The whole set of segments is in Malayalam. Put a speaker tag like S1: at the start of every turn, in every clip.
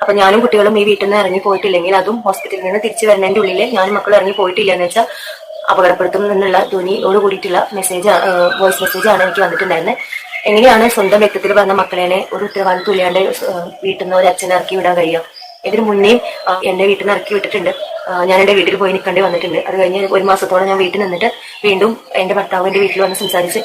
S1: അപ്പൊ ഞാനും കുട്ടികളും ഈ വീട്ടിൽ നിന്ന് ഇറങ്ങി പോയിട്ടില്ലെങ്കിൽ അതും ഹോസ്പിറ്റലിൽ നിന്ന് തിരിച്ചു വരുന്നതിന്റെ ഉള്ളിൽ ഞാനും മക്കളും ഇറങ്ങി പോയിട്ടില്ല എന്ന് വെച്ചാൽ അപകടപ്പെടുത്തും എന്നുള്ള ധ്വനിയോട് കൂടിയിട്ടുള്ള മെസ്സേജ് വോയിസ് മെസ്സേജ് ആണ് എനിക്ക് വന്നിട്ടുണ്ടായിരുന്നത് എങ്ങനെയാണ് സ്വന്തം വ്യക്തത്തിൽ പറഞ്ഞ മക്കളെ ഒരു ഉത്തരവാദിത്വം ഇല്ലാണ്ട് വീട്ടിൽ നിന്ന് ഒരു അച്ഛനെ ഇറക്കി വിടാൻ കഴിയുക? ഇതിനു മുന്നേ എന്റെ വീട്ടിൽ നിന്ന് ഇറക്കി വിട്ടിട്ടുണ്ട്. ഞാൻ എന്റെ വീട്ടിൽ പോയി നിൽക്കേണ്ടി വന്നിട്ടുണ്ട്. അത് കഴിഞ്ഞ് ഒരു മാസത്തോളം ഞാൻ വീട്ടിൽ നിന്നിട്ട് വീണ്ടും എന്റെ ഭർത്താവ് എന്റെ വീട്ടിൽ വന്ന് സംസാരിച്ച്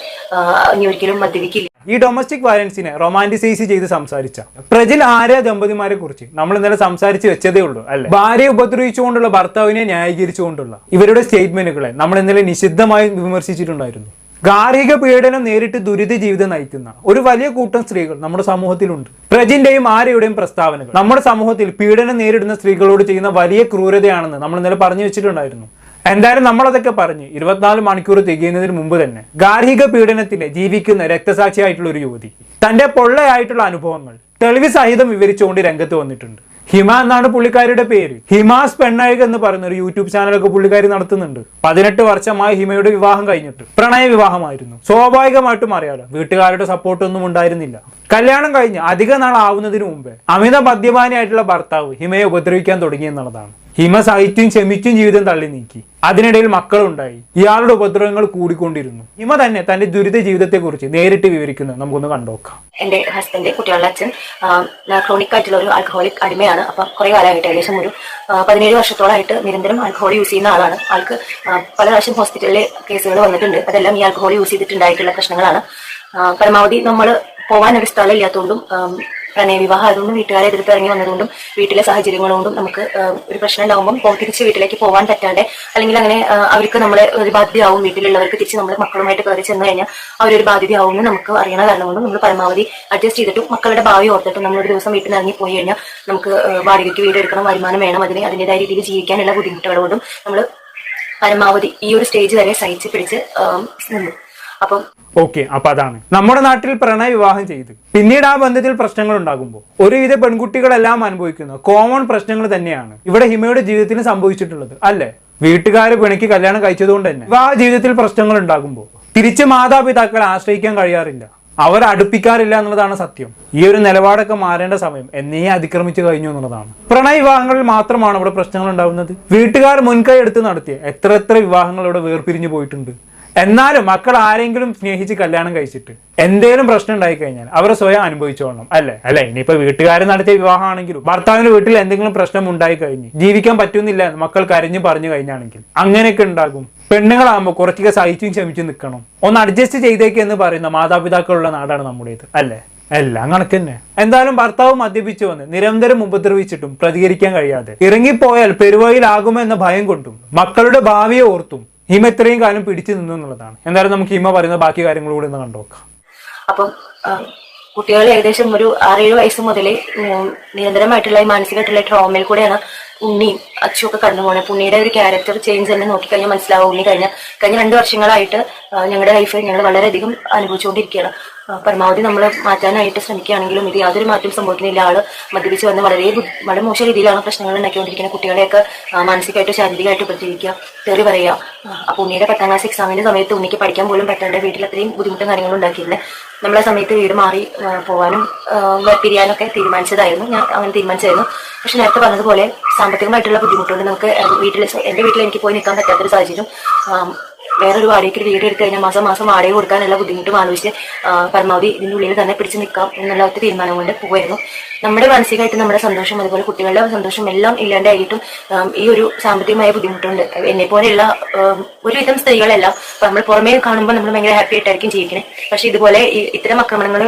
S1: ഇനി ഒരിക്കലും മദ്യപിക്കില്ല.
S2: ഈ ഡൊമസ്റ്റിക് വയലൻസിനെ റൊമാന്റിസൈസ് ചെയ്ത് സംസാരിച്ച പ്രജിൽ ആര്യ ദമ്പതിമാരെ കുറിച്ച് നമ്മൾ ഇന്നലെ സംസാരിച്ച് വെച്ചതേ ഉള്ളൂ അല്ലെ? ഭാര്യയെ ഉപദ്രവിച്ചുകൊണ്ടുള്ള ഭർത്താവിനെ ന്യായീകരിച്ചുകൊണ്ടുള്ള ഇവരുടെ സ്റ്റേറ്റ്മെന്റുകളെ നമ്മൾ ഇന്നലെ നിഷിദ്ധമായി വിമർശിച്ചിട്ടുണ്ടായിരുന്നു. ഗാർഹിക പീഡനം നേരിട്ട് ദുരിത ജീവിതം നയിക്കുന്ന ഒരു വലിയ കൂട്ടം സ്ത്രീകൾ നമ്മുടെ സമൂഹത്തിലുണ്ട്. പ്രജിന്റെയും ആര്യയുടെയും പ്രസ്താവനകൾ. നമ്മുടെ സമൂഹത്തിൽ പീഡനം നേരിടുന്ന സ്ത്രീകളോട് ചെയ്യുന്ന വലിയ ക്രൂരതയാണെന്ന് നമ്മൾ ഇന്നലെ പറഞ്ഞു വെച്ചിട്ടുണ്ടായിരുന്നു. എന്തായാലും നമ്മളതൊക്കെ പറഞ്ഞ് ഇരുപത്തിനാല് മണിക്കൂർ തികയുന്നതിന് മുമ്പ് തന്നെ ഗാർഹിക പീഡനത്തിന് ജീവിക്കുന്ന രക്തസാക്ഷിയായിട്ടുള്ള ഒരു യുവതി. തന്റെ പൊള്ളയായിട്ടുള്ള അനുഭവങ്ങൾ തെളിവ് സഹിതം വിവരിച്ചുകൊണ്ട് രംഗത്ത് വന്നിട്ടുണ്ട്. ഹിമ എന്നാണ് പുള്ളിക്കാരിയുടെ പേര്. ഹിമാസ് പെണ്ണഴക് എന്ന് പറയുന്ന ഒരു യൂട്യൂബ് ചാനലൊക്കെ പുള്ളിക്കാരി നടത്തുന്നുണ്ട്. പതിനെട്ട് വർഷമായി ഹിമയുടെ വിവാഹം കഴിഞ്ഞിട്ട്. പ്രണയ വിവാഹമായിരുന്നു. സ്വാഭാവികമായിട്ടും അറിയാലോ വീട്ടുകാരുടെ സപ്പോർട്ടൊന്നും ഉണ്ടായിരുന്നില്ല. കല്യാണം കഴിഞ്ഞ് അധിക നാൾ ആവുന്നതിന് മുമ്പേ അമിത മദ്യപാനിയായിട്ടുള്ള ഭർത്താവ് ഹിമയെ ഉപദ്രവിക്കാൻ തുടങ്ങി എന്നുള്ളതാണ്. ഹിമ സഹിച്ചും ക്ഷമിച്ചും ജീവിതം തള്ളി നീക്കി. അതിനിടയിൽ മക്കളുണ്ടായി. ഇയാളുടെ ഉപദ്രവങ്ങൾ കൂടിക്കൊണ്ടിരുന്നു. ഹിമ തന്നെ തന്റെ ദുരിത ജീവിതത്തെക്കുറിച്ച് നേരിട്ട് വിവരിക്കുന്നത് നമുക്കൊന്ന് കണ്ടോക്കാം
S1: എന്റെ ഹസ്ബൻഡ് കുട്ടികളുടെ അച്ഛൻ ക്രോണിക് ആയിട്ടുള്ള ഒരു ആൽക്കഹോളിക് അടിമയാണ്. അപ്പൊ കുറെ കാലമായിട്ട് ഏകദേശം ഒരു പതിനേഴ് വർഷത്തോളമായിട്ട് നിരന്തരം ആൽക്കഹോൾ യൂസ് ചെയ്യുന്ന ആളാണ്. ആൾക്ക് പല പ്രാവശ്യം ഹോസ്പിറ്റലിലെ കേസുകൾ വന്നിട്ടുണ്ട്. അതെല്ലാം ഈ ആൽക്കഹോൾ യൂസ് ചെയ്തിട്ടുണ്ടായിട്ടുള്ള പ്രശ്നങ്ങളാണ്. പരമാവധി നമ്മൾ പോകാൻ ഒരു സ്ഥലം ഇല്ലാത്തതുകൊണ്ടും ആം, പ്രണയ വിവാഹം അതുകൊണ്ടും വീട്ടുകാരെ എതിർത്ത് ഇറങ്ങി വന്നതുകൊണ്ടും വീട്ടിലെ സാഹചര്യങ്ങളുകൊണ്ടും നമുക്ക് ഒരു പ്രശ്നം ഉണ്ടാകുമ്പോൾ തിരിച്ച് വീട്ടിലേക്ക് പോകാൻ പറ്റാതെ അല്ലെങ്കിൽ അങ്ങനെ അവർക്ക് നമ്മളെ ഒരു ബാധ്യതയാവും വീട്ടിലുള്ളവർക്ക് തിരിച്ച് നമ്മൾ മക്കളുമായിട്ട് കയറി ചെന്ന് കഴിഞ്ഞാൽ അവരൊരു ബാധ്യതയാവും നമുക്ക് അറിയണ കാരണം കൊണ്ടും നമ്മൾ പരമാവധി അഡ്ജസ്റ്റ് ചെയ്തിട്ടും മക്കളുടെ ഭാവി ഓർത്തിട്ടും നമ്മൾ ഒരു ദിവസം വീട്ടിൽ നിന്ന് ഇറങ്ങി പോയി കഴിഞ്ഞാൽ നമുക്ക് വാടകയ്ക്ക് വീട് എടുക്കണം വരുമാനം വേണം അതിന് അതിന്റെതായ രീതിയിൽ ജീവിക്കാനുള്ള ബുദ്ധിമുട്ടുകളോടും നമ്മൾ പരമാവധി ഈ ഒരു സ്റ്റേജ് വരെ സഹിച്ച് പിടിച്ച് നിന്നു. അപ്പം
S2: ഓക്കെ അപ്പൊ അതാണ്. നമ്മുടെ നാട്ടിൽ പ്രണയ വിവാഹം ചെയ്ത്. പിന്നീട് ആ ബന്ധത്തിൽ പ്രശ്നങ്ങൾ ഉണ്ടാകുമ്പോൾ ഒരുവിധ പെൺകുട്ടികളെല്ലാം അനുഭവിക്കുന്ന കോമൺ പ്രശ്നങ്ങൾ തന്നെയാണ് ഇവിടെ ഹിമയുടെ ജീവിതത്തിന് സംഭവിച്ചിട്ടുള്ളത് അല്ലേ? വീട്ടുകാർ പിണക്കി കല്യാണം കഴിച്ചതുകൊണ്ട് തന്നെ. വിവാഹ ജീവിതത്തിൽ പ്രശ്നങ്ങൾ ഉണ്ടാകുമ്പോൾ തിരിച്ച് മാതാപിതാക്കളെ ആശ്രയിക്കാൻ കഴിയാറില്ല. അവർ അടുപ്പിക്കാറില്ല എന്നുള്ളതാണ് സത്യം. ഈ ഒരു നിലപാടൊക്കെ മാറേണ്ട സമയം എന്നേ അതിക്രമിച്ചു കഴിഞ്ഞു എന്നുള്ളതാണ്. പ്രണയ വിവാഹങ്ങളിൽ മാത്രമാണ് ഇവിടെ പ്രശ്നങ്ങൾ ഉണ്ടാകുന്നത്. വീട്ടുകാർ മുൻകൈ എടുത്ത് നടത്തിയ എത്ര എത്ര വിവാഹങ്ങൾ ഇവിടെ വേർപിരിഞ്ഞു പോയിട്ടുണ്ട്. എന്നാലും മക്കൾ ആരെങ്കിലും സ്നേഹിച്ച് കല്യാണം കഴിച്ചിട്ട് എന്തേലും പ്രശ്നം ഉണ്ടായി കഴിഞ്ഞാൽ അവർ സ്വയം അനുഭവിച്ചോളണം അല്ലേ? അല്ലെ? ഇനിയിപ്പോ വീട്ടുകാരൻ നടത്തിയ വിവാഹമാണെങ്കിലും ഭർത്താവിന്റെ വീട്ടിൽ എന്തെങ്കിലും പ്രശ്നം ഉണ്ടായി കഴിഞ്ഞ് ജീവിക്കാൻ പറ്റുന്നില്ല എന്ന് മക്കൾ കരഞ്ഞു പറഞ്ഞു കഴിഞ്ഞാണെങ്കിൽ അങ്ങനെയൊക്കെ ഉണ്ടാകും. പെണ്ണുങ്ങളാകുമ്പോൾ കുറച്ചൊക്കെ സഹിച്ചും ക്ഷമിച്ചും നിൽക്കണം. ഒന്ന് അഡ്ജസ്റ്റ് ചെയ്തേക്ക് എന്ന് പറയുന്ന മാതാപിതാക്കളുള്ള നാടാണ് നമ്മുടേത് അല്ലേ? എല്ലാം കണക്ക് തന്നെ. എന്തായാലും ഭർത്താവ് മദ്യപിച്ചു വന്ന് നിരന്തരം ഉപദ്രവിച്ചിട്ടും പ്രതികരിക്കാൻ കഴിയാതെ ഇറങ്ങിപ്പോയാൽ എന്ന ഭയം കൊണ്ടും മക്കളുടെ ഭാവിയെ ഓർത്തും ഹിമ ഇത്രയും കാലം പിടിച്ചു നിന്നു എന്നുള്ളതാണ്. എന്തായാലും നമുക്ക് ഹിമ പറയുന്ന ബാക്കി കാര്യങ്ങളൂടെ ഒന്ന് കണ്ടുനോക്കാം.
S1: അപ്പം കുട്ടികൾ ഏകദേശം ഒരു ആറേഴ് വയസ്സ് മുതൽ നിരന്തരമായിട്ടുള്ള മാനസികമായിട്ടുള്ള ട്രോമയിൽ കൂടെയാണ് ഉണ്ണിയും അച്ചും ഒക്കെ കടന്നു പോകുന്നത് ഉണ്ണിയുടെ ഒരു ക്യാരക്ടർ ചേഞ്ച് തന്നെ നോക്കിക്കഴിഞ്ഞാൽ മനസ്സിലാവും. ഉണ്ണി കഴിഞ്ഞ കഴിഞ്ഞ രണ്ട് വർഷങ്ങളായിട്ട് ഞങ്ങളുടെ ലൈഫ് ഞങ്ങൾ വളരെയധികം അനുഭവിച്ചുകൊണ്ടിരിക്കുകയാണ്. പരമാവധി നമ്മൾ മാറ്റാനായിട്ട് ശ്രമിക്കുകയാണെങ്കിലും ഇത് യാതൊരു മാറ്റം സംഭവിക്കുന്നില്ല. ആൾ മദ്യപിച്ച് വന്ന് വളരെ വളരെ മോശം രീതിയിലാണ് പ്രശ്നങ്ങൾ ഉണ്ടാക്കിക്കൊണ്ടിരിക്കുന്നത്. കുട്ടികളെയൊക്കെ മാനസികമായിട്ട് ശാരീരികമായിട്ടും ഉപദ്രവിക്കുക തെറി പറയുക. അപ്പൊ ഉണ്ണിയുടെ പത്താം ക്ലാസ് എക്സാമിന്റെ സമയത്ത് ഉണ്ണിക്ക് പഠിക്കാൻ പോലും പറ്റാണ്ട് വീട്ടിൽ അത്രയും ബുദ്ധിമുട്ടും കാര്യങ്ങളും ഉണ്ടാക്കിയിരുന്നത് നമ്മളെ സമയത്ത് വീട് മാറി പോകാനും പിരിയാനൊക്കെ തീരുമാനിച്ചതായിരുന്നു. ഞാൻ അങ്ങനെ തീരുമാനിച്ചായിരുന്നു പക്ഷെ നേരത്തെ പറഞ്ഞതുപോലെ സാമ്പത്തികമായിട്ടുള്ള ബുദ്ധിമുട്ടുകൊണ്ട് നമുക്ക് വീട്ടിൽ എന്റെ വീട്ടിൽ എനിക്ക് പോയി നിൽക്കാൻ പറ്റാത്തൊരു സാഹചര്യം വേറൊരു വാടകയ്ക്ക് ഒരു വീട് എടുത്തു കഴിഞ്ഞാൽ മാസം മാസം വാടക കൊടുക്കാനുള്ള ബുദ്ധിമുട്ടും ആലോചിച്ച് പരമാവധി ഇതിന്റെ ഉള്ളിൽ തന്നെ പിടിച്ചു നിൽക്കാം എന്നുള്ള ഒരു തീരുമാനം കൊണ്ട് പോകുമായിരുന്നു നമ്മുടെ മാനസികമായിട്ട് നമ്മുടെ സന്തോഷം അതുപോലെ കുട്ടികളുടെ സന്തോഷം എല്ലാം ഇല്ലാണ്ടായിട്ടും ഈ ഒരു സാമ്പത്തികമായ ബുദ്ധിമുട്ടുണ്ട്. എന്നെ പോലെയുള്ള ഒരുവിധം സ്ത്രീകളെല്ലാം അപ്പൊ നമ്മൾ പുറമേ കാണുമ്പോൾ നമ്മൾ ഭയങ്കര ഹാപ്പി ആയിട്ടായിരിക്കും ജീവിക്കുന്നത് പക്ഷെ ഇതുപോലെ ഇത്തരം ആക്രമണങ്ങൾ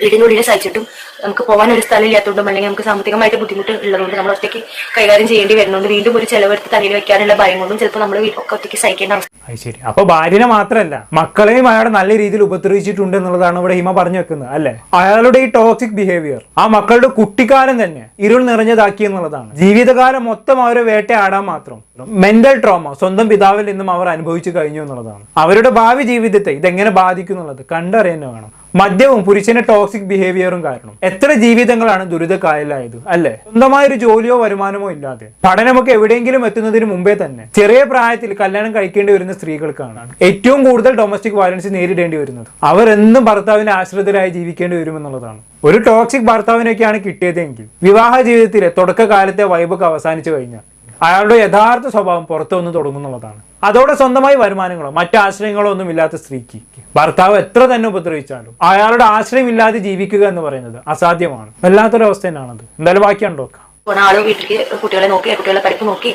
S1: വീടിനുള്ളിൽ സഹിച്ചിട്ടും നമുക്ക് പോകാൻ ഒരു സ്ഥലം ഇല്ലാത്തതുകൊണ്ടും അല്ലെങ്കിൽ നമുക്ക് സാമ്പത്തികമായിട്ട് ബുദ്ധിമുട്ട് ഉള്ളതുകൊണ്ട് നമ്മൾ ഒറ്റയ്ക്ക് കൈകാര്യം ചെയ്യേണ്ടി വരുന്നുണ്ട് വീണ്ടും ഒരു ചെലവെടുത്ത് തലയിൽ വെക്കാനുള്ള ഭയം കൊണ്ടും ചിലപ്പോൾ നമ്മൾ ഒക്കെ ഒറ്റയ്ക്ക് സഹിക്കേണ്ട അവസ്ഥ.
S2: ശരി. അപ്പൊ ഭാര്യനെ മാത്രമല്ല മക്കളെയും അയാൾ നല്ല രീതിയിൽ ഉപദ്രവിച്ചിട്ടുണ്ട് എന്നുള്ളതാണ് ഇവിടെ ഹിമ പറഞ്ഞു വെക്കുന്നത് അല്ലെ? അയാളുടെ ഈ ടോക്സിക് ബിഹേവിയർ ആ മക്കളുടെ കുട്ടിക്കാലം തന്നെ ഇരുൾ നിറഞ്ഞതാക്കി എന്നുള്ളതാണ്. ജീവിതകാലം മൊത്തം അവരെ വേട്ടയാടാൻ മാത്രം. മെന്റൽ ട്രോമ സ്വന്തം പിതാവിൽ നിന്നും അവർ അനുഭവിച്ചു കഴിഞ്ഞു എന്നുള്ളതാണ്. അവരുടെ ഭാവി ജീവിതത്തെ ഇതെങ്ങനെ ബാധിക്കും എന്നുള്ളത് കണ്ടറിയാൻ വേണം. മദ്യവും പുരുഷന്റെ ടോക്സിക് ബിഹേവിയറും കാരണം. എത്ര ജീവിതങ്ങളാണ് ദുരിതക്കായലായത് അല്ലെ? സ്വന്തമായ ഒരു ജോലിയോ വരുമാനമോ ഇല്ലാതെ. പഠനമൊക്കെ എവിടെയെങ്കിലും എത്തുന്നതിന് മുമ്പേ തന്നെ ചെറിയ പ്രായത്തിൽ കല്യാണം കഴിക്കേണ്ടി വരുന്ന സ്ത്രീകൾക്കാണ് ഏറ്റവും കൂടുതൽ ഡൊമസ്റ്റിക് വയലൻസ് നേരിടേണ്ടി വരുന്നത്. അവർ എന്നും ഭർത്താവിന് ആശ്രിതരായി ജീവിക്കേണ്ടി വരുമെന്നുള്ളതാണ്. ഒരു ടോക്സിക് ഭർത്താവിനൊക്കെയാണ് കിട്ടിയതെങ്കിൽ വിവാഹ ജീവിതത്തിലെ തുടക്കകാലത്തെ വൈബൊക്കെ അവസാനിച്ചു കഴിഞ്ഞാൽ അയാളുടെ യഥാർത്ഥ സ്വഭാവം പുറത്തു വന്ന് തുടങ്ങുന്നുള്ളതാണ്. അതോടെ സ്വന്തമായി വരുമാനങ്ങളോ മറ്റു ആശ്രയങ്ങളോ ഒന്നും ഇല്ലാത്ത സ്ത്രീക്ക്. ഭർത്താവ് എത്ര തന്നെ ഉപദ്രവിച്ചാലും അയാളുടെ ആശ്രയം ഇല്ലാതെ ജീവിക്കുക എന്ന് പറയുന്നത് അസാധ്യമാണ്. വല്ലാത്തൊരവസ്ഥ തന്നെയാണത്. എന്തായാലും ബാക്കിയുണ്ടോ
S1: പോണ ആൾ വീട്ടിലേക്ക് കുട്ടികളെ നോക്കി കുട്ടികളെ പഠിപ്പ് നോക്കി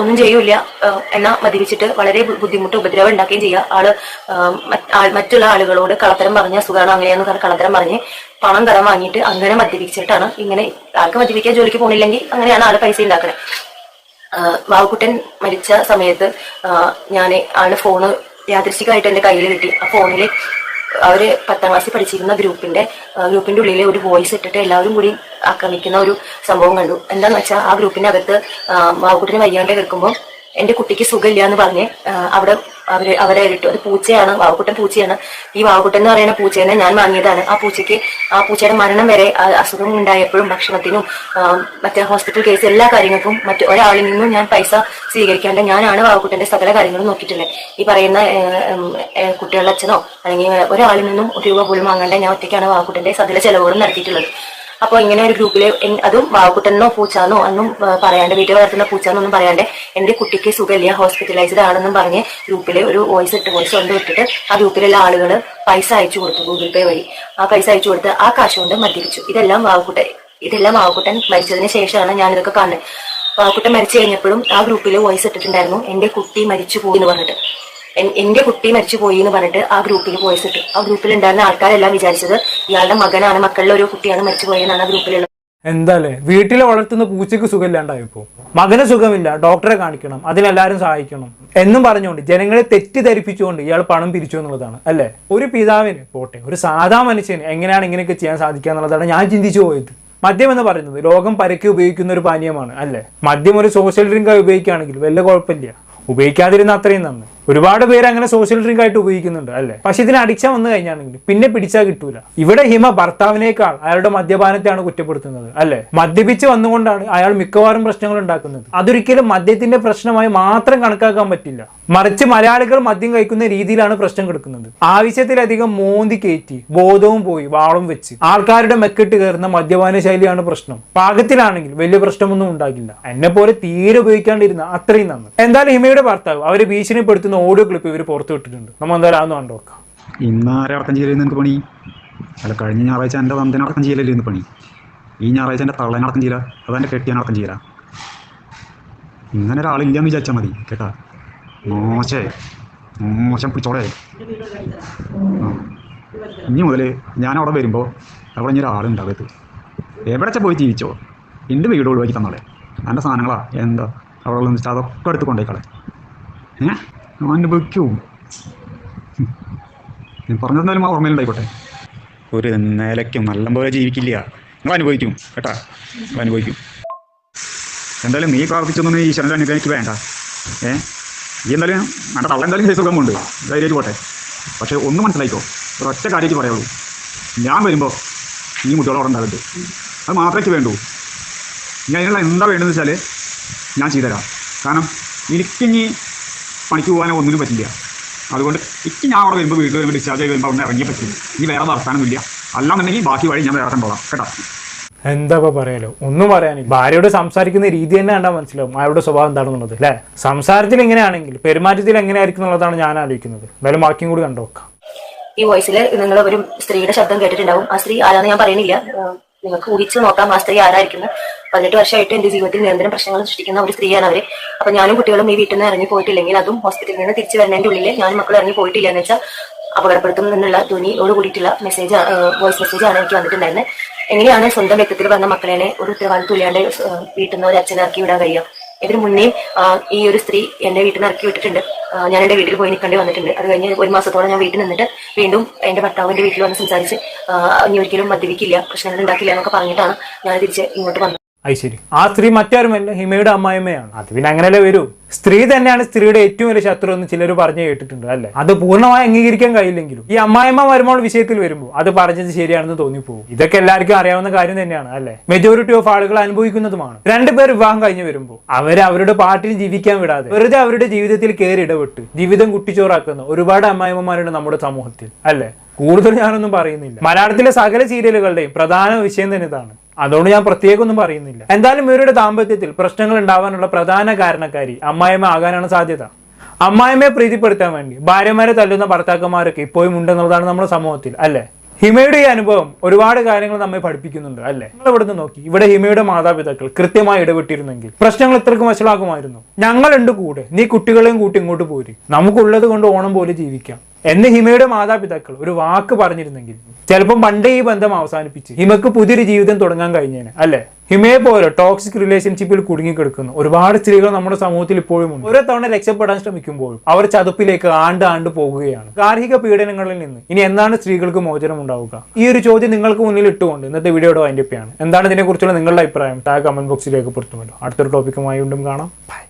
S1: ഒന്നും ചെയ്യൂല എന്ന മദ്യപിച്ചിട്ട് വളരെ ബുദ്ധിമുട്ട് ഉപദ്രവം ഉണ്ടാക്കുകയും ചെയ്യുക. ആൾ മറ്റുള്ള ആളുകളോട് കള്ളത്തരം പറഞ്ഞ സുഖമാണ് അങ്ങനെയെന്ന് പറഞ്ഞ് കള്ളത്തരം പറഞ്ഞ് പണം കടം വാങ്ങിയിട്ട് അങ്ങനെ മദ്യപിച്ചിട്ടാണ് ഇങ്ങനെ ആൾക്ക് മദ്യപിക്കാൻ ജോലിക്ക് പോണില്ലെങ്കിൽ അങ്ങനെയാണ് ആൾ പൈസ ഉണ്ടാക്കുന്നത് വാവുക്കുട്ടൻ മരിച്ച സമയത്ത് ഞാൻ ആണ് ഫോണ് യാദൃശികമായിട്ട് എന്റെ കയ്യിൽ കിട്ടി. ആ ഫോണിൽ അവർ പത്താം ക്ലാസ്സിൽ പഠിച്ചിരുന്ന ഗ്രൂപ്പിന്റെ ഗ്രൂപ്പിന്റെ ഉള്ളിൽ ഒരു വോയിസ് ഇട്ടിട്ട് എല്ലാവരും കൂടി ആക്രമിക്കുന്ന ഒരു സംഭവം കണ്ടു. എന്താന്ന് വെച്ചാൽ ആ ഗ്രൂപ്പിന്റെ അകത്ത് വാവുകുട്ടനെ വയ്യാണ്ട് കേൾക്കുമ്പോൾ എന്റെ കുട്ടിക്ക് സുഖമില്ല എന്ന് പറഞ്ഞ് അവിടെ അവർ അവരെ ഇട്ടു. അത് പൂച്ചയാണ് വാവുക്കുട്ടൻ പൂച്ചയാണ്. ഈ വാവുക്കുട്ടൻ എന്ന് പറയുന്ന പൂച്ചേനെ ഞാൻ വാങ്ങിയതാണ്. ആ പൂച്ചയ്ക്ക് ആ പൂച്ചയുടെ മരണം വരെ അസുഖം ഉണ്ടായപ്പോഴും ഭക്ഷണത്തിനും മറ്റേ ഹോസ്പിറ്റൽ കേസ് എല്ലാ കാര്യങ്ങൾക്കും മറ്റു ഒരാളിൽ നിന്നും ഞാൻ പൈസ സ്വീകരിക്കാണ്ട് ഞാനാണ് വാവുക്കുട്ടന്റെ സകല കാര്യങ്ങളും നോക്കിയിട്ടുള്ളത്. ഈ പറയുന്ന കുട്ടികളുടെ അച്ഛനോ അല്ലെങ്കിൽ ഒരാളിൽ നിന്നും ഒരു രൂപ പോലും വാങ്ങാണ്ട് ഞാൻ ഒറ്റയ്ക്കാണ് വാവുക്കുട്ടന്റെ സകല ചെലവുകളും നടത്തിയിട്ടുള്ളത്. അപ്പോൾ ഇങ്ങനെ ഒരു ഗ്രൂപ്പിൽ അതും വാവുകുട്ടനോ പൂച്ചാന്നോ ഒന്നും പറയാണ്ട് വീട്ടിൽ വളർത്തുന്ന പൂച്ചാന്നൊന്നും പറയാണ്ട് എന്റെ കുട്ടിക്ക് സുഖമില്ല ഹോസ്പിറ്റലൈസ്ഡ് ആണെന്നും പറഞ്ഞ് ഗ്രൂപ്പിൽ ഒരു വോയിസ് ഇട്ട് വോയിസ് കൊണ്ട് വിട്ടിട്ട് ആ ഗ്രൂപ്പിലുള്ള ആളുകൾ പൈസ അയച്ചു കൊടുത്തു ഗൂഗിൾ പേ വഴി. ആ പൈസ അയച്ചു കൊടുത്ത് ആ കാശ് കൊണ്ട് മദ്യപിച്ചു. ഇതെല്ലാം വാവുകുട്ടൻ ഇതെല്ലാം വാവുകുട്ടൻ മരിച്ചതിന് ശേഷമാണ് ഞാനിതൊക്കെ കാണുന്നത്. വാവുകുട്ടൻ മരിച്ചു കഴിഞ്ഞപ്പോഴും ആ ഗ്രൂപ്പിൽ വോയിസ് ഇട്ടിട്ടുണ്ടായിരുന്നു എന്റെ കുട്ടി മരിച്ചു പോയി എന്ന് പറഞ്ഞിട്ട്. എന്റെ കുട്ടി മരിച്ചു പോയി എന്ന് പറഞ്ഞിട്ട് ആ ഗ്രൂപ്പിൽ വോയിസ് ആ ഗ്രൂപ്പിൽ ഉണ്ടായിരുന്ന ആൾക്കാരെല്ലാം വിചാരിച്ചത് ഇയാളുടെ മകനാണ് മക്കളുടെ ഒരു കുട്ടിയാണ് മരിച്ചു പോയെന്നാണ് ആ ഗ്രൂപ്പിലുള്ള
S2: എന്താല്ലേ വീട്ടിലെ വളർത്തുന്ന പൂച്ചയ്ക്ക് സുഖമില്ലാണ്ടായപ്പോ മകന് സുഖമില്ല ഡോക്ടറെ കാണിക്കണം അതിനെല്ലാരും സഹായിക്കണം എന്നും പറഞ്ഞുകൊണ്ട് ജനങ്ങളെ തെറ്റിദ്ധരിപ്പിച്ചുകൊണ്ട് ഇയാൾ പണം പിരിച്ചു എന്നുള്ളതാണ് അല്ലേ? ഒരു പിതാവിന് പോട്ടെ ഒരു സാധാ മനുഷ്യന് എങ്ങനെയാണ് ഇങ്ങനെയൊക്കെ ചെയ്യാൻ സാധിക്കുക എന്നുള്ളതാണ് ഞാൻ ചിന്തിച്ചു പോയത്. മദ്യം എന്ന് പറയുന്നത് ലോകം പരക്കെ ഉപയോഗിക്കുന്ന ഒരു പാനീയമാണ് അല്ലേ? മദ്യം ഒരു സോഷ്യൽ ഡ്രിങ്കായി ഉപയോഗിക്കുകയാണെങ്കിൽ വല്ല കുഴപ്പമില്ല. ഉപയോഗിക്കാതിരുന്ന അത്രയും നന്ന്. ഒരുപാട് പേര് അങ്ങനെ സോഷ്യൽ ഡ്രിങ്ക് ആയിട്ട് ഉപയോഗിക്കുന്നുണ്ട് അല്ലേ? പക്ഷെ ഇതിന് അടിച്ചാൽ വന്നു കഴിഞ്ഞാണെങ്കിൽ പിന്നെ പിടിച്ചാൽ കിട്ടൂല. ഇവിടെ ഹിമ ഭർത്താവിനേക്കാൾ അയാളുടെ മദ്യപാനത്തെയാണ് കുറ്റപ്പെടുത്തുന്നത് അല്ലേ? മദ്യപിച്ച് വന്നുകൊണ്ടാണ് അയാൾ മിക്കവാറും പ്രശ്നങ്ങൾ ഉണ്ടാക്കുന്നത്. അതൊരിക്കലും മദ്യത്തിന്റെ പ്രശ്നമായി മാത്രം കണക്കാക്കാൻ പറ്റില്ല. മറിച്ച് മലയാളികൾ മദ്യം കഴിക്കുന്ന രീതിയിലാണ് പ്രശ്നം കിടക്കുന്നത്. ആവശ്യത്തിലധികം മോന്തി കയറ്റി ബോധവും പോയി വാളും വെച്ച് ആൾക്കാരുടെ മെക്കിട്ട് കയറുന്ന മദ്യപാന ശൈലിയാണ് പ്രശ്നം. പാകത്തിലാണെങ്കിൽ വലിയ പ്രശ്നമൊന്നും ഉണ്ടാകില്ല. എന്നെ പോലെ തീരെ ഉപയോഗിക്കാണ്ടിരുന്ന അത്രയും നന്ന്. എന്തായാലും ഹിമയുടെ ഭർത്താവ് അവരെ ഭീഷണിപ്പെടുത്തുന്ന ഓഡിയോ ക്ലിപ്പ് ഇവർ പുറത്തു വിട്ടിട്ടുണ്ട്. നമ്മൾ എന്തായാലും അതൊന്ന് കണ്ടോക്കാം
S3: ഇന്ന് ആരെ അടക്കം ചെയ്യലിരുന്നു എന്ത് പണി? അല്ല കഴിഞ്ഞ ഞായറാഴ്ച എന്റെ തന്തനെ അടക്കം എന്ത് പണി? ഈ ഞായറാഴ്ച എന്റെ തള്ളേനെ അടക്കം ചെയ്യില്ല അതെന്റെ കെട്ടിയാൻ അടക്കം ചെയ്യില്ല ഇങ്ങനെ ഒരാളില്ലെന്ന് വിചാരിച്ചാൽ മതി കേട്ടാ? മോശേ മോശം പിടിച്ചോടെ. ഇനി മുതൽ ഞാൻ അവിടെ വരുമ്പോൾ അവിടെ ഇനി ഒരാളുണ്ടാവരുത് എവിടെ പോയി ജീവിച്ചോ? എന്റെ വീട് ഒഴിവാക്കി തന്നോളെ. എന്റെ സാധനങ്ങളാ. എന്താ? അവിടെ ഉള്ള അതൊക്കെ എടുത്ത് കൊണ്ടേക്കളെ ഏ? അവന്റെ വെക്കൂ ഞാൻ പറഞ്ഞതെന്തായാലും ആ ഓർമ്മയിലുണ്ടായിക്കോട്ടെ ഒരു നിലയ്ക്കും നല്ലപോലെ ജീവിക്കില്ല. നിങ്ങൾ അനുഭവിക്കും കേട്ടാ? നിങ്ങൾ അനുഭവിക്കും. എന്തായാലും നീ പ്രാർത്ഥിച്ചൊന്നും ഈ ഈശ്വരന്റെ അനുഗ്രഹം എനിക്ക് വേണ്ട. ഏ? ഈ എന്തായാലും നല്ല തള്ള എന്തായാലും കേസ് സുഖമുണ്ട് ധൈര്യമായിട്ട് പോട്ടെ. പക്ഷേ ഒന്ന് മനസ്സിലായിക്കോ? ഒരൊറ്റ കാര്യമായിട്ട് പറയുള്ളൂ ഞാൻ വരുമ്പോൾ കുട്ടികളെ അവിടെ ഉണ്ടാകരുത്. അത് മാത്രമേ വേണ്ടൂ. ഞാൻ അതിനുള്ള എന്താ വേണ്ടതെന്ന് വെച്ചാൽ ഞാൻ ചെയ്തുതരാം. കാരണം എനിക്കിനി പണിക്ക് പോകാനോ ഒന്നിനും പറ്റില്ല. അതുകൊണ്ട് ഇക്ക് ഞാൻ അവിടെ വരുമ്പോൾ വീട്ടിൽ വരുമ്പോൾ ഡിസ്ചാർജ് ചെയ്ത് വരുമ്പോൾ അവിടെ ഇറങ്ങിയേ പറ്റില്ല ഇനി വേറെ വർത്താനമില്ല അല്ലാന്നുണ്ടെങ്കിൽ ബാക്കി വഴി ഞാൻ വേറെ കണ്ടോളാം കേട്ടോ.
S2: എന്താ ഇപ്പൊ പറയാലോ? ഒന്നും പറയാനില്ല. ഭാര്യയോട് സംസാരിക്കുന്ന രീതി തന്നെ കണ്ടാൽ മനസ്സിലാവും. അയാളുടെ സ്വഭാവം എന്താണെന്നുള്ളത്. അല്ലേ? സംസാരത്തിൽ എങ്ങനെയാണെങ്കിൽ പെരുമാറ്റത്തിൽ എങ്ങനെയായിരിക്കും എന്നുള്ളതാണ് ഞാൻ ആലോചിക്കുന്നത്. എന്തായാലും ബാക്കിയും കൂടി കണ്ടോക്കാം
S1: ഈ വോയിസിൽ നിങ്ങൾ ഒരു സ്ത്രീയുടെ ശബ്ദം കേട്ടിട്ടുണ്ടാവും. ആ സ്ത്രീ ആരാന്ന് ഞാൻ പറയുന്നില്ല നിങ്ങൾക്ക് ഊഹിച്ച് നോക്കാം. ആ സ്ത്രീ ആരായിരിക്കുന്നു? പതിനെട്ട് വർഷമായിട്ട് എന്റെ ജീവിതത്തിൽ നിരന്തരം പ്രശ്നങ്ങൾ സൃഷ്ടിക്കുന്ന ഒരു സ്ത്രീയാണ് അവർ. അപ്പൊ ഞാനും കുട്ടികളും ഈ വീട്ടിൽ നിന്ന് ഇറങ്ങി പോയിട്ടില്ലെങ്കിൽ അതും ഹോസ്പിറ്റലിൽ നിന്ന് തിരിച്ചു വരുന്നതിന്റെ ഉള്ളിൽ ഞാനും മക്കൾ ഇറങ്ങി പോയിട്ടില്ല എന്ന് വെച്ചാൽ അപകടപ്പെടുത്തും എന്നുള്ള ധ്വനിയോട് കൂടിയിട്ടുള്ള മെസ്സേജ് വോയിസ് മെസ്സേജ് ആണ് എനിക്ക് വന്നിട്ടുണ്ടായിരുന്നത് എങ്ങനെയാണ് സ്വന്തം വ്യക്തിത്വത്തിൽ വന്ന മക്കളെ ഒരു ഉത്തരവാദിത്വം ഇല്ലാണ്ട് വീട്ടിൽ നിന്ന് ഒരു അച്ഛനാക്കി വിടാൻ കഴിയുക? ഇതിന് മുന്നേ ഈ ഒരു സ്ത്രീ എന്റെ വീട്ടിൽ നിന്ന് ഇറക്കി വിട്ടിട്ടുണ്ട്. ഞാൻ എന്റെ വീട്ടിൽ പോയി നിൽക്കേണ്ടി വന്നിട്ടുണ്ട്. അത് കഴിഞ്ഞ് ഒരു മാസത്തോളം ഞാൻ വീട്ടിൽ നിന്നിട്ട് വീണ്ടും എന്റെ ഭർത്താവിന്റെ വീട്ടിൽ വന്ന് സംസാരിച്ച് ഇനി ഒരിക്കലും മദ്യപിക്കില്ല പ്രശ്നങ്ങൾ ഉണ്ടാക്കില്ല എന്നൊക്കെ പറഞ്ഞിട്ടാണ് ഞാൻ തിരിച്ച് ഇങ്ങോട്ട് വന്നത്.
S2: അത് ശരി. ആ സ്ത്രീ മറ്റാരുമല്ല ഹിമയുടെ അമ്മായിമ്മയാണ് അത് പിന്നെ അങ്ങനെയല്ലേ വരൂ. സ്ത്രീ തന്നെയാണ് സ്ത്രീയുടെ ഏറ്റവും വലിയ ശത്രു എന്ന് ചിലർ പറഞ്ഞു കേട്ടിട്ടുണ്ട് അല്ലേ? അത് പൂർണമായി അംഗീകരിക്കാൻ കഴിയില്ലെങ്കിലും ഈ അമ്മായിമ്മ വരുമ്പോൾ വിഷയത്തിൽ വരുമ്പോൾ അത് പറഞ്ഞത് ശരിയാണെന്ന് തോന്നിപ്പോകും. ഇതൊക്കെ എല്ലാവർക്കും അറിയാവുന്ന കാര്യം തന്നെയാണ് അല്ലെ? മെജോറിറ്റി ഓഫ് ആളുകൾ അനുഭവിക്കുന്നതുമാണ്. രണ്ടുപേർ വിവാഹം കഴിഞ്ഞ് വരുമ്പോൾ അവർ അവരുടെ പാട്ടിൽ ജീവിക്കാൻ വിടാതെ വെറുതെ അവരുടെ ജീവിതത്തിൽ കയറി ഇടപെട്ട് ജീവിതം കുട്ടിച്ചോറാക്കുന്ന ഒരുപാട് അമ്മായിമ്മമാരുണ്ട് നമ്മുടെ സമൂഹത്തിൽ അല്ലെ? കൂടുതൽ ഞാനൊന്നും പറയുന്നില്ല. മലയാളത്തിലെ സകല സീരിയലുകളുടെയും പ്രധാന വിഷയം തന്നെ ഇതാണ്. അതുകൊണ്ട് ഞാൻ പ്രത്യേകം ഒന്നും പറയുന്നില്ല. എന്തായാലും ഇവരുടെ ദാമ്പത്യത്തിൽ പ്രശ്നങ്ങൾ ഉണ്ടാവാനുള്ള പ്രധാന കാരണക്കാരി അമ്മായിമ്മ ആകാനാണ് സാധ്യത. അമ്മായിമ്മയെ പ്രീതിപ്പെടുത്താൻ വേണ്ടി ഭാര്യമാരെ തല്ലുന്ന ഭർത്താക്കന്മാരൊക്കെ ഇപ്പോഴും ഉണ്ടെന്നുള്ളതാണ് നമ്മുടെ സമൂഹത്തിൽ അല്ലേ? ഹിമയുടെ ഈ അനുഭവം ഒരുപാട് കാര്യങ്ങൾ നമ്മെ പഠിപ്പിക്കുന്നുണ്ട് അല്ലേ? നിങ്ങൾ ഇവിടുന്ന് നോക്കി. ഇവിടെ ഹിമയുടെ മാതാപിതാക്കൾ കൃത്യമായി ഇടപെട്ടിരുന്നെങ്കിൽ പ്രശ്നങ്ങൾ ഇത്രക്കും വഷളാകുമായിരുന്നു. ഞങ്ങളുണ്ട് കൂടെ. നീ കുട്ടികളെയും കൂട്ടി ഇങ്ങോട്ട് പോരി. നമുക്കുള്ളത് കൊണ്ട് ഓണം പോലെ ജീവിക്കാം. എന്ന് ഹിമയുടെ മാതാപിതാക്കൾ ഒരു വാക്ക് പറഞ്ഞിരുന്നെങ്കിൽ ചിലപ്പം പണ്ടേ ഈ ബന്ധം അവസാനിപ്പിച്ച് ഹിമക്ക് പുതിയൊരു ജീവിതം തുടങ്ങാൻ കഴിഞ്ഞേനെ അല്ലേ? ഹിമയെ പോലെ ടോക്സിക് റിലേഷൻഷിപ്പിൽ കുടുങ്ങിക്കിടക്കുന്നു. ഒരുപാട് സ്ത്രീകൾ നമ്മുടെ സമൂഹത്തിൽ ഇപ്പോഴും ഉണ്ട്. ഓരോ തവണ രക്ഷപ്പെടാൻ ശ്രമിക്കുമ്പോഴും അവർ ചതുപ്പിലേക്ക് ആണ്ട് ആണ്ട് പോകുകയാണ്. ഗാർഹിക പീഡനങ്ങളിൽ നിന്ന്. ഇനി എന്താണ് സ്ത്രീകൾക്ക് മോചനം ഉണ്ടാവുക? ഈ ഒരു ചോദ്യം നിങ്ങൾക്ക് മുന്നിൽ ഇട്ടുകൊണ്ട് ഇന്നത്തെ വീഡിയോയുടെ വൈൻഡപ്പിയാണ് എന്താണ് ഇതിനെക്കുറിച്ചുള്ള നിങ്ങളുടെ അഭിപ്രായം? ടാഗ് കമന്റ് ബോക്സിൽ രേഖപ്പെടുത്തുമല്ലോ അടുത്തൊരു ടോപ്പിക്കുമായി വീണ്ടും കാണാം. ബൈ